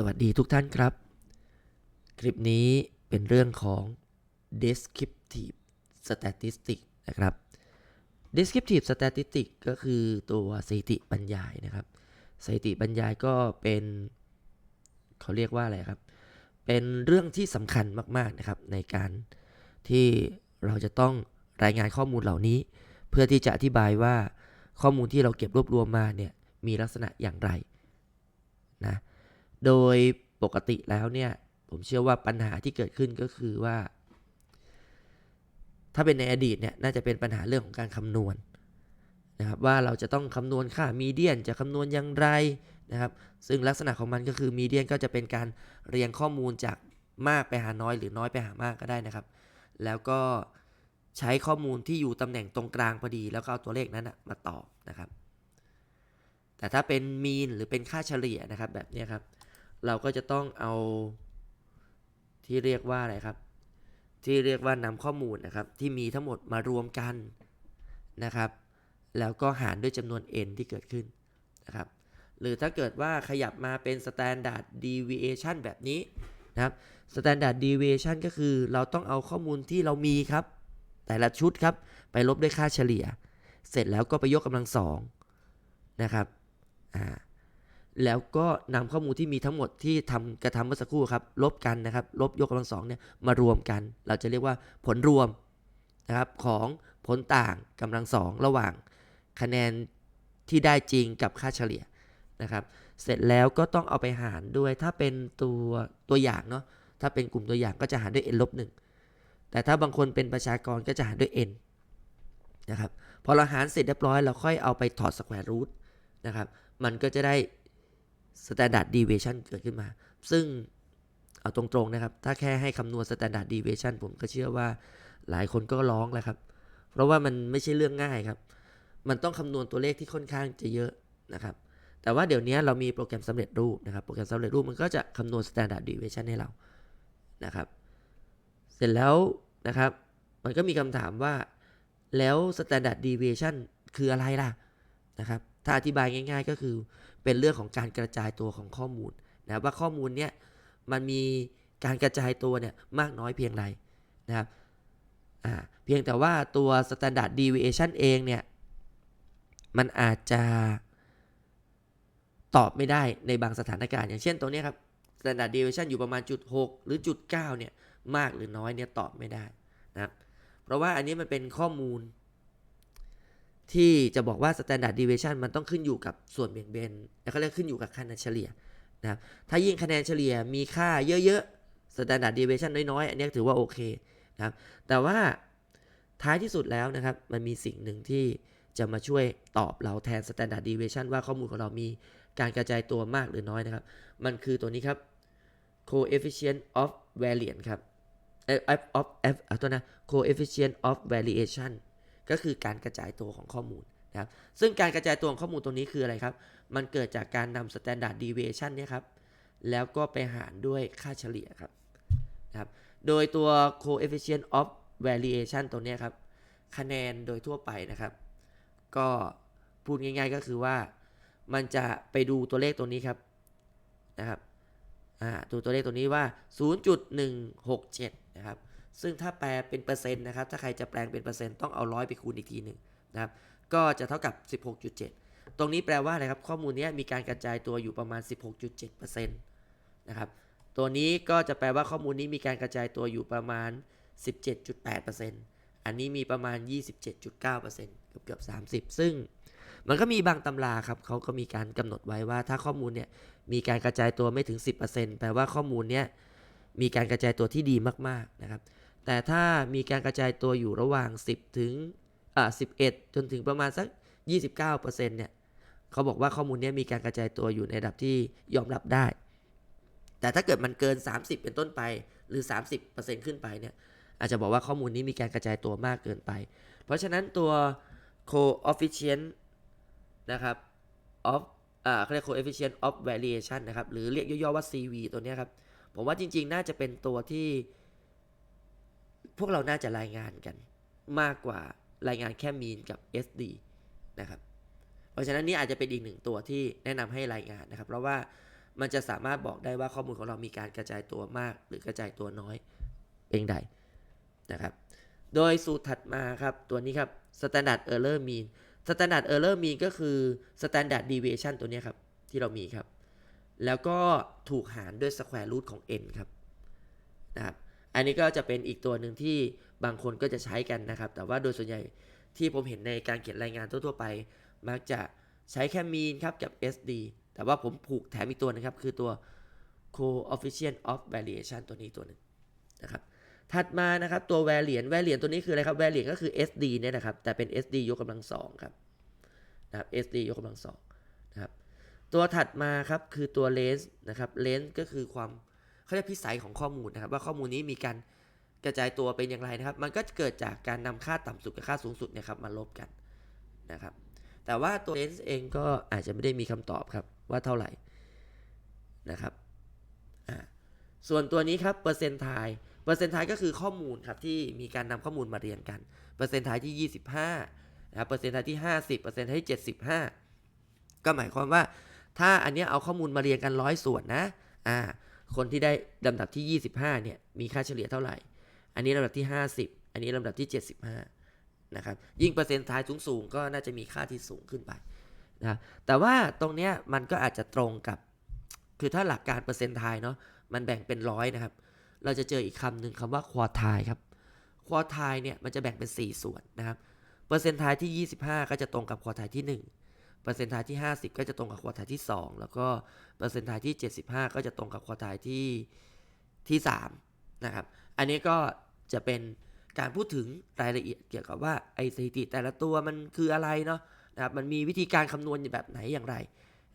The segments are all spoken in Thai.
สวัสดีทุกท่านครับ คลิปนี้เป็นเรื่องของ descriptive statistic นะครับ descriptive statistic ก็คือตัวสถิติบรรยายนะครับสถิติบรรยายก็เป็นเขาเรียกว่าอะไรครับ เป็นเรื่องที่สำคัญมากๆนะครับ ในการที่เราจะต้องรายงานข้อมูลเหล่านี้ เพื่อที่จะอธิบายว่าข้อมูลที่เราเก็บรวบรวมมาเนี่ยมีลักษณะอย่างไรนะ โดยปกติแล้วเนี่ยผมเชื่อว่าปัญหาที่เกิดขึ้นก็คือว่า ถ้าเป็นในอดีตเนี่ยน่าจะเป็นปัญหาเรื่องของการคำนวณนะครับว่าเราจะต้องคำนวณค่ามีเดียนจะคำนวณอย่างไรนะครับ ซึ่งลักษณะของมันก็คือมีเดียนก็จะเป็นการเรียงข้อมูลจากมากไปหาน้อยหรือน้อยไปหามากก็ได้นะครับ แล้วก็ใช้ข้อมูลที่อยู่ตำแหน่งตรงกลางพอดี แล้วก็เอาตัวเลขนั้นนะมาตอบนะครับ แต่ถ้าเป็นมีนหรือเป็นค่าเฉลี่ยนะครับแบบนี้ครับ เราก็จะต้องเอาที่เรียกว่าอะไรครับ ที่เรียกว่านำข้อมูลนะครับ ที่มีทั้งหมดมารวมกันนะครับ แล้วก็หารด้วยจำนวน n ที่เกิดขึ้นนะครับ หรือถ้าเกิดว่าขยับมาเป็น standard deviation แบบนี้นะครับ standard deviation ก็คือเราต้องเอาข้อมูลที่เรามีครับ แต่ละชุดครับ ไปลบด้วยค่าเฉลี่ย เสร็จแล้วก็ไปยกกำลังสองนะครับ อ่า แล้วก็นำข้อมูลที่มีทั้งหมดที่ทำกระทำเมื่อสักครู่ครับ ลบกันนะครับ ลบยกกำลังสองเนี่ยมารวมกัน เราจะเรียกว่าผลรวมนะครับของผลต่างกำลังสองระหว่างคะแนนที่ได้จริงกับค่าเฉลี่ยนะครับ เสร็จแล้วก็ต้องเอาไปหารด้วยถ้าเป็นตัวตัวอย่างเนาะถ้าเป็นกลุ่มตัวอย่างก็จะหารด้วย n ลบหนึ่งแต่ถ้าบางคนเป็นประชากรก็จะหารด้วย n นะครับพอเราหารเสร็จเรียบร้อยเราค่อยเอาไปถอดสแควร์รูทนะครับมันก็จะได้ standard deviation เกิดขึ้นมา ซึ่งเอาตรงๆนะครับ ถ้าแค่ให้คำนวณ standard deviation ผมก็เชื่อว่าหลายคนก็ร้องแล้วครับ เพราะว่ามันไม่ใช่เรื่องง่ายครับ มันต้องคำนวณตัวเลขที่ค่อนข้างจะเยอะนะครับ แต่ว่าเดี๋ยวนี้เรามีโปรแกรมสำเร็จรูปนะครับ โปรแกรมสำเร็จรูปมันก็จะคำนวณ standard deviation ให้เรานะครับ เสร็จแล้วนะครับ มันก็มีคำถามว่าแล้ว standard deviation คืออะไรล่ะนะครับ ถ้าอธิบายง่าย ๆ ก็คือ เป็นเรื่องของการกระจายตัวของข้อมูลนะว่าข้อมูลเนี่ยมันมีการกระจายตัวเนี่ยมากน้อยเพียงไรนะครับเพียงแต่ว่าตัว standard deviation เองเนี่ยมันอาจจะตอบไม่ได้ในบางสถานการณ์ อย่างเช่นตัวนี้ครับ standard deviation อยู่ประมาณจุด6หรือจุด9เนี่ยมากหรือน้อยเนี่ยตอบไม่ได้นะครับเพราะว่าอันนี้มันเป็นข้อมูล ที่จะบอกว่า standard deviation มันต้องขึ้นอยู่กับส่วนเบี่ยงเบนแล้วก็เรียกขึ้นอยู่กับคะแนนเฉลี่ยนะครับถ้ายิ่งคะแนนเฉลี่ยมีค่าเยอะๆ standard deviation น้อยๆ อันนี้ถือว่าโอเคนะครับแต่ว่าท้ายที่สุดแล้วนะครับ มันมีสิ่งหนึ่งที่จะมาช่วยตอบเราแทน standard deviation ว่าข้อมูลของเรามีการกระจายตัวมากหรือน้อยนะครับ มันคือตัวนี้ครับ coefficient of variance ครับเอ่อ of of เอาตัวนะ coefficient of variation ก็คือการกระจายตัวของข้อมูลนะครับซึ่งการกระจายตัวของข้อมูลตรงนี้คืออะไรครับ มันเกิดจากการนำ standard deviation เนี่ยครับแล้วก็ไปหารด้วยค่าเฉลี่ยครับนะครับโดยตัว coefficient of variation ตัวนี้ครับ คะแนนโดยทั่วไปนะครับ ก็พูดง่ายๆก็คือว่ามันจะไปดูตัวเลขตัวนี้ครับนะครับอ่าดูตัวเลขตัวนี้ว่า 0.167 นะครับ ซึ่งถ้าแปลเป็นเปอร์เซ็นต์นะครับ ถ้าใครจะแปลงเป็นเปอร์เซ็นต์ต้องเอาร้อยไปคูณอีกทีหนึ่งนะครับ ก็จะเท่ากับ 16.7 ตรงนี้แปลว่าอะไรครับ ข้อมูลนี้มีการกระจายตัวอยู่ประมาณ 16.7%นะครับ ตัวนี้ก็จะแปลว่าข้อมูลนี้มีการกระจายตัวอยู่ประมาณ 17.8%อันนี้มีประมาณ 27.9%เกือบเกือบ30 ซึ่งมันก็มีบางตำราครับเขาก็มีการกำหนดไว้ว่า ถ้าข้อมูลเนี่ยมีการกระจายตัวไม่ถึง 10%แปลว่าข้อมูลเนี้ยมีการกระจายตัวที่ดีมากๆนะครับ แต่ถ้ามีการกระจายตัวอยู่ระหว่าง 10 ถึงอ่า11 จนถึงประมาณสัก 29%เนี่ยเขาบอกว่าข้อมูลนี้มีการกระจายตัวอยู่ในระดับที่ยอมรับได้ แต่ถ้าเกิดมันเกิน 30 เป็นต้นไปหรือ 30%ขึ้นไปเนี่ยอาจจะบอกว่าข้อมูลนี้มีการกระจายตัวมากเกินไป เพราะฉะนั้นตัว coefficient นะครับ of อ่าเขาเรียก coefficient of variation นะครับ หรือเรียกย่อๆว่า CV ตัวนี้ครับ ผมว่าจริงๆ น่าจะเป็นตัวที่ พวกเราน่าจะรายงานกันมากกว่ารายงานแค่ mean กับ SD นะครับเพราะฉะนั้นนี่อาจจะเป็นอีกหนึ่งตัวที่แนะนำให้รายงานนะครับ เพราะว่ามันจะสามารถบอกได้ว่าข้อมูลของเรามีการกระจายตัวมาก หรือกระจายตัวน้อยเพียงใดนะครับ โดยสูตรถัดมาครับตัวนี้ครับ standard error mean standard error mean ก็คือ standard deviation ตัวนี้ครับที่เรามีครับ แล้วก็ถูกหารด้วย square root ของ n ครับนะครับ อันนี้ก็จะเป็นอีกตัวหนึ่งที่บางคนก็จะใช้กันนะครับ แต่ว่าโดยส่วนใหญ่ที่ผมเห็นในการเขียนรายงานทั่วๆไป มักจะใช้แค่ mean ครับกับ SD แต่ว่าผมผูกแถมอีกตัวหนึงครับ คือตัว coefficient of variation ตัวนี้ตัวหนึ่งนะครับ ถัดมานะครับตัว variance variance ตัวนี้คืออะไรครับ variance ก็คือ SD เนี่ยนะครับ แต่เป็น SD ยกกำลังสองครับนะครับ SD ยกกำลังสองนะครับ ตัวถัดมาครับคือตัว length นะครับ length ก็คือความ เขาเรียกพิสัยของข้อมูลนะครับ ว่าข้อมูลนี้มีการกระจายตัวเป็นอย่างไรนะครับ มันก็เกิดจากการนำค่าต่ำสุดกับค่าสูงสุดเนะครับมาลบกันนะครับ แต่ว่าตัว length เองก็อาจจะไม่ได้มีคำตอบครับว่าเท่าไหร่นะครับอ่าส่วนตัวนี้ครับเปอร์เซ็นต์ไทเปอร์เซ็นต์ไทก็คือข้อมูลครับที่มีการนำข้อมูลมาเรียนกันเปอร์เซ็นต์ไทที่ 25นะครับเปอร์เซ็นต์ไทที่ 50เปอร์เซ็นต์ไทที่ 75 ก็หมายความว่าถ้าอันนี้เอาข้อมูลมาเรียงกันร้อยส่วนนะอ่า คนที่ได้ลำดับที่ 25 เนี่ย มีค่าเฉลี่ยเท่าไหร่ อันนี้ลำดับที่ 50 อันนี้ลำดับที่ 75 นะครับ ยิ่งเปอร์เซ็นต์ท้ายสูงๆ ก็น่าจะมีค่าที่สูงขึ้นไปนะ แต่ว่าตรงเนี้ยมันก็อาจจะตรงกับ คือถ้าหลักการเปอร์เซ็นต์ทายเนาะ มันแบ่งเป็นร้อยนะครับ เราจะเจออีกคำหนึ่งคำว่าควอทายครับ ควอทายเนี่ยมันจะแบ่งเป็น 4 ส่วนนะครับ เปอร์เซ็นต์ทายที่ 25 ก็จะตรงกับควอทายที่ 1 เปอร์เซ็นต์ทายที่ 50 ก็จะตรงกับควอทายที่ 2 แล้วก็เปอร์เซ็นต์ทายที่ 75 ก็จะตรงกับควอทายที่ที่3นะครับ อันนี้ก็จะเป็นการพูดถึงรายละเอียดเกี่ยวกับว่าไอสถิติแต่ละตัวมันคืออะไรเนาะนะครับมันมีวิธีการคำนวณแบบไหนอย่างไร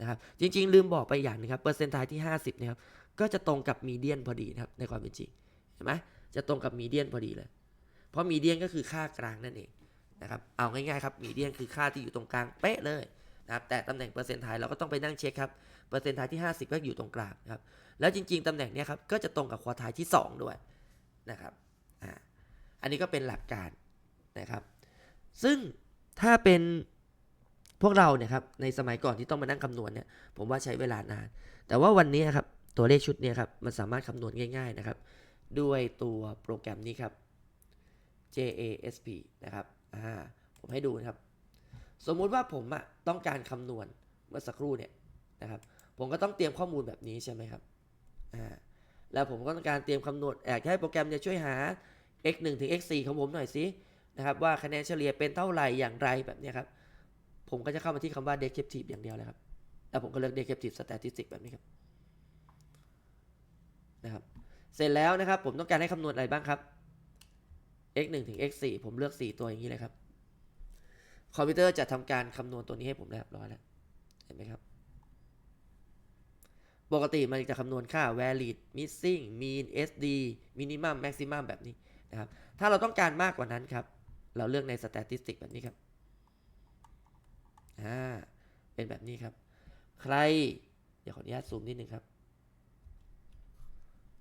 นะครับจริง ๆ ลืมบอกไปอย่างหนึงครับเปอร์เซ็นต์ทายที่ 50นะครับก็จะตรงกับมีเดียนพอดีนะครับในความเป็นจริงเห็นไหมจะตรงกับมีเดียนพอดีเลย เพราะมีเดียนก็คือค่ากลางนั่นเองนะครับเอาง่ายๆครับมีเดียนคือค่าที่อยู่ตรงกลางเป๊ะเลย นะครับแต่ตำแหน่งเปอร์เซ็นต์ไทยเราก็ต้องไปนั่งเช็คครับเปอร์เซ็นต์ไทยที่ 50 ก็อยู่ตรงกลางครับแล้วจริง ๆตำแหน่งเนี้ยครับก็จะตรงกับควอไทยที่ 2 ด้วยนะครับอ่าอันนี้ก็เป็นหลักการนะครับ ซึ่งถ้าเป็นพวกเราเนี่ยครับในสมัยก่อนที่ต้องมานั่งคำนวณเนี่ยผมว่าใช้เวลานาน แต่ว่าวันนี้ครับตัวเลขชุดเนี้ครับมันสามารถคำนวณง่ายๆนะครับด้วยตัวโปรแกรมนี้ครับ JASP นะครับ อ่า ผมให้ดูนะครับ สมมุติว่าผมอะต้องการคำนวณเมื่อสักครู่เนี่ยนะครับ ผมก็ต้องเตรียมข้อมูลแบบนี้ใช่ไหมครับอ่าแล้วผมก็ต้องการเตรียมคำนวณอยากให้โปรแกรมเนี่ยช่วยหา x 1ถึง x 4ของผมหน่อยสินะครับว่าคะแนนเฉลี่ยเป็นเท่าไหร่อย่างไรแบบนี้ครับ ผมก็จะเข้ามาที่คำว่า descriptive อย่างเดียวเลยครับ แล้วผมก็เลือก descriptive statistic แบบนี้ครับนะครับ เสร็จแล้วนะครับผมต้องการให้คำนวณอะไรบ้างครับ x 1ถึง x 4ผมเลือก 4 ตัวอย่างนี้เลยครับ คอมพิวเตอร์จะทำการคำนวณตัวนี้ให้ผมเรียบร้อยแล้ว เห็นไหมครับ ปกติมันจะคำนวณค่า valid missing mean sd minimum maximum แบบนี้นะครับ ถ้าเราต้องการมากกว่านั้นครับ เราเลือกใน statistic แบบนี้ครับ อ่า เป็นแบบนี้ครับ ใคร เดี๋ยวขออนุญาตซูมนิดนึงครับ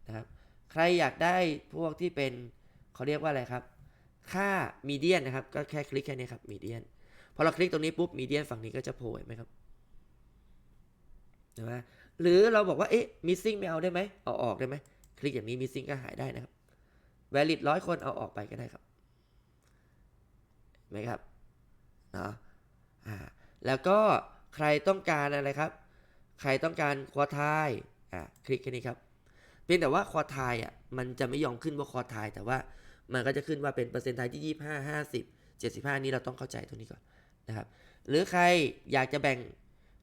นะครับ ใครอยากได้พวกที่เป็นเขาเรียกว่าอะไรครับ ค่ามีเดียนนะครับ ก็แค่คลิกแค่นี้ครับมีเดียน พอเราคลิกตรงนี้ปุ๊บมีเดียนฝั่งนี้ก็จะโผล่ไหมครับเห็นไหมหรือเราบอกว่าเอ๊ะ missing ไม่เอาได้ไหมเอาออกได้ไหมคลิกอย่างนี้ missing ก็หายได้นะครับ valid ร้อยคนเอาออกไปก็ได้ครับไหมครับเนาะอ่าแล้วก็ใครต้องการอะไรครับ ใครต้องการควอทายอ่าคลิกแค่นี้ครับเพียงแต่ว่าคอทายอะมันจะไม่ยอมขึ้นว่าคอทายแต่ว่ามันก็จะขึ้นว่าเป็นเปอร์เซ็นต์ไทยที่ 25 50 75 นี้เราต้องเข้าใจตรงนี้ก่อน นะครับหรือใครอยากจะแบ่ง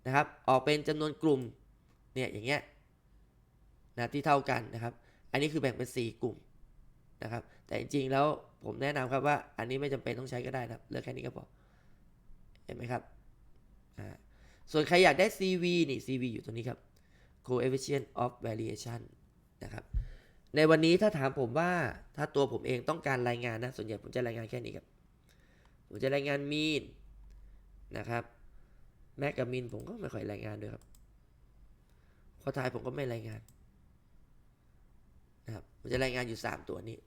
นะครับออกเป็นจำนวนกลุ่มเนี่ยอย่างเงี้ยนะที่เท่ากันนะครับ อันนี้คือแบ่งเป็น 4 กลุ่มนะครับ แต่จริงๆแล้วผมแนะนำครับว่าอันนี้ไม่จำเป็นต้องใช้ก็ได้นะครับเลือกแค่นี้ก็พอเห็นไหมครับอ่าส่วนใครอยากได้ CV นี่ CV อยู่ตรงนี้ครับ coefficient of variation นะครับในวันนี้ถ้าถามผมว่าถ้าตัวผมเองต้องการรายงานนะส่วนใหญ่ผมจะรายงานแค่นี้ครับ ผมจะรายงานมี นะครับแม็กกับมินผมก็ไม่ค่อยรายงานด้วยครับพอทายผมก็ไม่รายงานนะครับผมจะรายงานอยู่ 3 ตัวนี้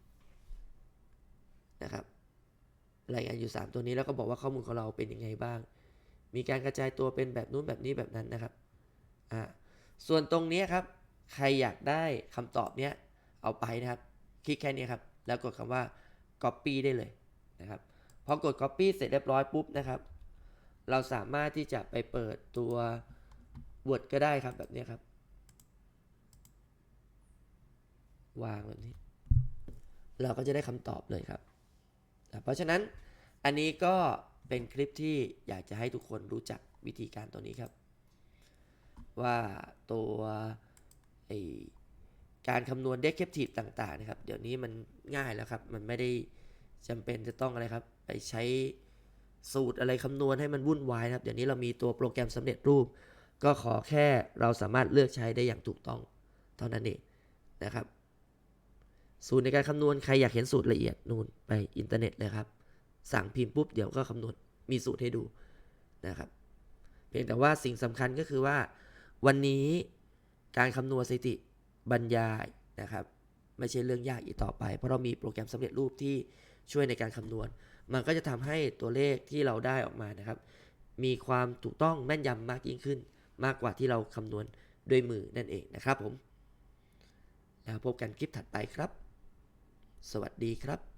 นะครับรายงานอยู่ 3 ตัวนี้แล้วก็บอกว่าข้อมูลของเราเป็นยังไงบ้าง มีการกระจายตัวเป็นแบบนู้นแบบนี้แบบนั้นนะครับอ่าส่วนตรงนี้ครับ ใครอยากได้คำตอบเนี้ยเอาไปนะครับ คลิกแค่นี้ครับ แล้วกดคำว่า copy ได้เลยนะครับพอกด copy เสร็จเรียบร้อยปุ๊บนะครับ เราสามารถที่จะไปเปิดตัว Word ก็ได้ครับแบบนี้ครับ วางแบบนี้ เราก็จะได้คำตอบเลยครับ เพราะฉะนั้นอันนี้ก็เป็นคลิปที่อยากจะให้ทุกคนรู้จักวิธีการตัวนี้ครับ ว่าตัวไอการคำนวณ descriptive ต่างๆนะครับ เดี๋ยวนี้มันง่ายแล้วครับ มันไม่ได้จำเป็นจะต้องอะไรครับ ไปใช้ สูตรอะไรคำนวณให้มันวุ่นวายนะครับ เดี๋ยวนี้เรามีตัวโปรแกรมสำเร็จรูป ก็ขอแค่เราสามารถเลือกใช้ได้อย่างถูกต้อง เท่านั้นเองนะครับ สูตรในการคำนวณใครอยากเห็นสูตรละเอียดนู่นไปอินเทอร์เน็ตเลยครับ สั่งพิมพ์ปุ๊บเดี๋ยวก็คำนวณมีสูตรให้ดูนะครับ เพียงแต่ว่าสิ่งสำคัญก็คือว่า วันนี้การคำนวณสถิติบรรยายนะครับ ไม่ใช่เรื่องยากอีกต่อไป เพราะเรามีโปรแกรมสำเร็จรูปที่ช่วยในการคำนวณ มันก็จะทำให้ตัวเลขที่เราได้ออกมานะครับ มีความถูกต้องแม่นยำมากยิ่งขึ้น มากกว่าที่เราคำนวณด้วยมือนั่นเองนะครับผม แล้วพบกันคลิปถัดไปครับ สวัสดีครับ